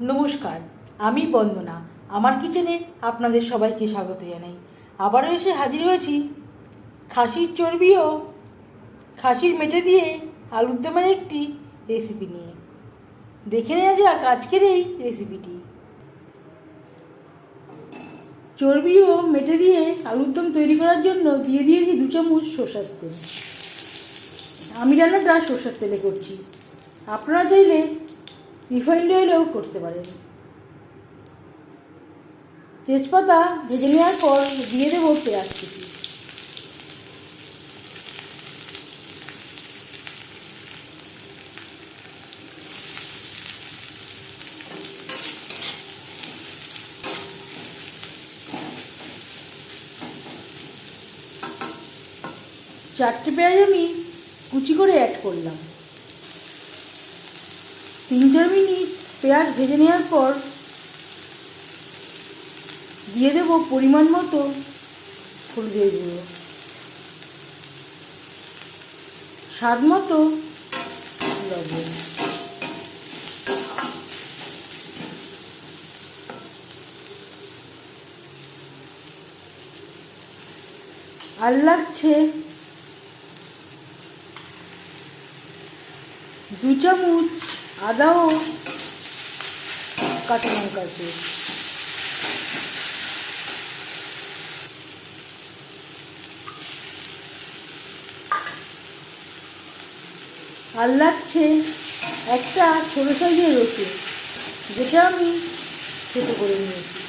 নমস্কার, আমি বন্দনা। আমার কিচেনে আপনাদের সবাইকে স্বাগত জানাই। আবারও এসে হাজির হয়েছি। খাসির চর্বি ও খাসির মেটে দিয়ে আলুর দমের একটি রেসিপি নিয়ে। দেখে নেওয়া যাক আজকের এই রেসিপিটি চর্বি ও মেটে দিয়ে আলুর দম তৈরি করার জন্য দিয়ে দিয়েছি দু চামচ সর্ষার তেল। আমি রান্নাটা সর্ষের তেলে করছি। আপনারা চাইলে রিফাইন্ড করতে পারেন তেজপাতা ভেজে নেওয়ার পর দিয়ে দেবো পেঁয়াজ কুচি। চারটে পেঁয়াজ আমি কুচি করে অ্যাড করলাম। তিন চার মিনিট পেঁয়াজ ভেজে নেওয়ার পর দিয়ে দেব পরিমাণ মতো হলুদের গুঁড়ো। স্বাদ মতো লবণ। আর লাগছে দু চামচ আদা ও কাঁচা লঙ্কার পেস্ট আর লাগছে একটা ছোটো সাইজের রসুন যেটা আমি ছোটো করে নিয়েছি।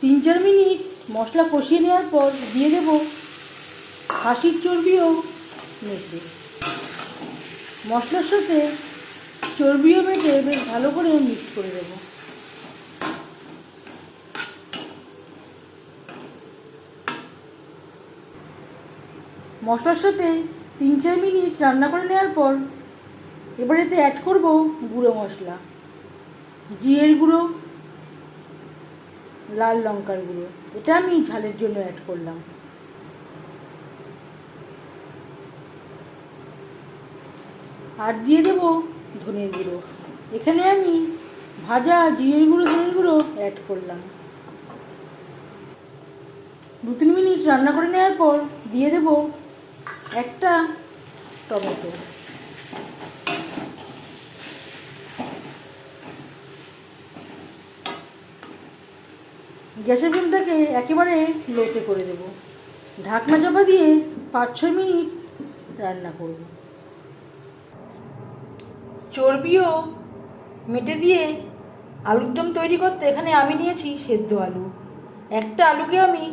তিন চার মিনিট মশলা কষিয়ে নেওয়ার পর দিয়ে দেব খাসির চর্বিও মেটে মশলার সাথে চর্বিও মেটে বেশ ভালো করে মিক্স করে দেব মশলার সাথে তিন চার মিনিট রান্না করে নেওয়ার পর এবার এতে অ্যাড করব গুঁড়ো মশলা, জিরের গুঁড়ো, লাল লঙ্কার গুঁড়ো। এটা আমি ঝালের জন্য অ্যাড করলাম। আর দিয়ে দেব ধনের গুঁড়ো। এখানে আমি ভাজা জিরের গুঁড়ো, ধনের গুঁড়ো অ্যাড করলাম। দু তিন মিনিট রান্না করে নেওয়ার পর দিয়ে দেব একটা টমেটো। গ্যাসের ফ্লেমটাকে একেবারে লোতে করে দেব। ঢাকনা চাপা দিয়ে পাঁচ ছয় মিনিট রান্না করব। চর্বিও মেটে দিয়ে আলুর দম তৈরি করতে এখানে আমি নিয়েছি সেদ্ধ আলু। একটা আলুকে আমি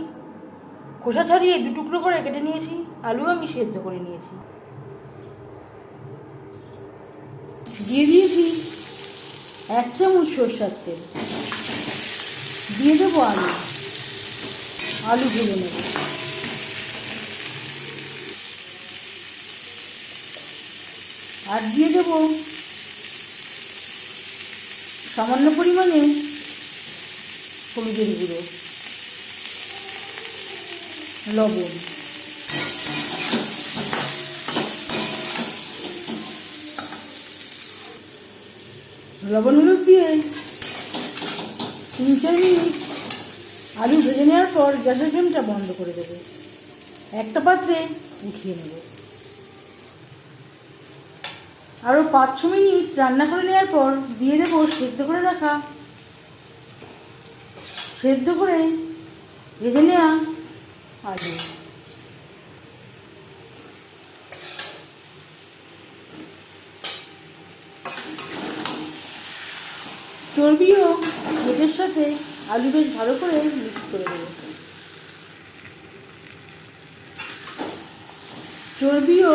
খোসা ছাড়িয়ে দু টুকরো করে কেটে নিয়েছি আলু আমি সেদ্ধ করে নিয়েছি। দিয়ে দিয়েছি এক চামচ সরষার তেল। দিয়ে দেবো আলু। আলু ভেজে নেব। আর দিয়ে দেব সামান্য পরিমাণে হলুদের গুঁড়ো, লবণ লবণ হলুদ দিয়ে তিন চার মিনিট আলু ভেজে নেওয়ার পর গ্যাসের ফ্লেমটা বন্ধ করে দেবো। একটা পাত্রে উঠিয়ে নেব। আরও পাঁচ ছ মিনিট রান্না করে নেওয়ার পর দিয়ে দেবো সেদ্ধ করে রাখা। সেদ্ধ করে ভেজে নেওয়া আলু। চর্বিও মেটের সাথে আলু বেশ ভালো করে মিক্স করে দেবো। চর্বিও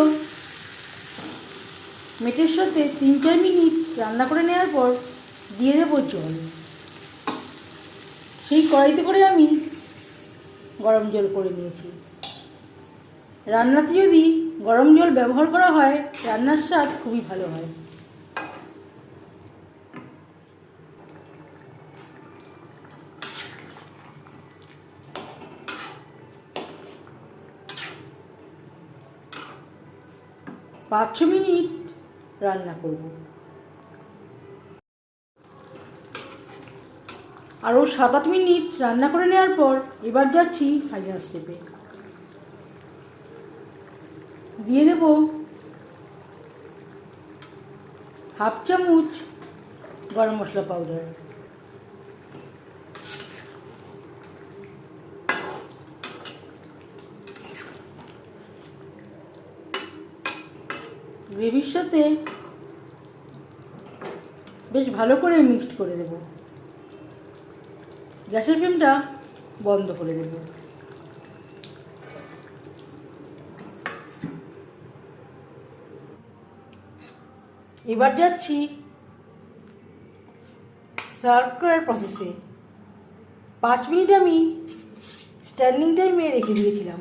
মেটের সাথে তিন চার মিনিট রান্না করে নেওয়ার পর দিয়ে দেবো জল। সেই কড়াইতে করে আমি গরম জল করে নিয়েছি। রান্নাতে যদি গরম জল ব্যবহার করা হয়, রান্নার স্বাদ খুবই ভালো হয়। পাঁচ ছ মিনিট রান্না করব। আরও সাত আট মিনিট রান্না করে নেওয়ার পর এবার যাচ্ছি ফাইনাল স্টেপে দিয়ে দেব হাফ চামচ গরম মশলা পাউডার গ্রেভির সাথে বেশ ভালো করে মিক্সড করে দেব। গ্যাসের ফ্লেমটা বন্ধ করে দেব। এবার যাচ্ছি সার্ভ করার প্রসেসে পাঁচ মিনিট আমি স্ট্যান্ডিং টাইমে রেখে দিয়েছিলাম।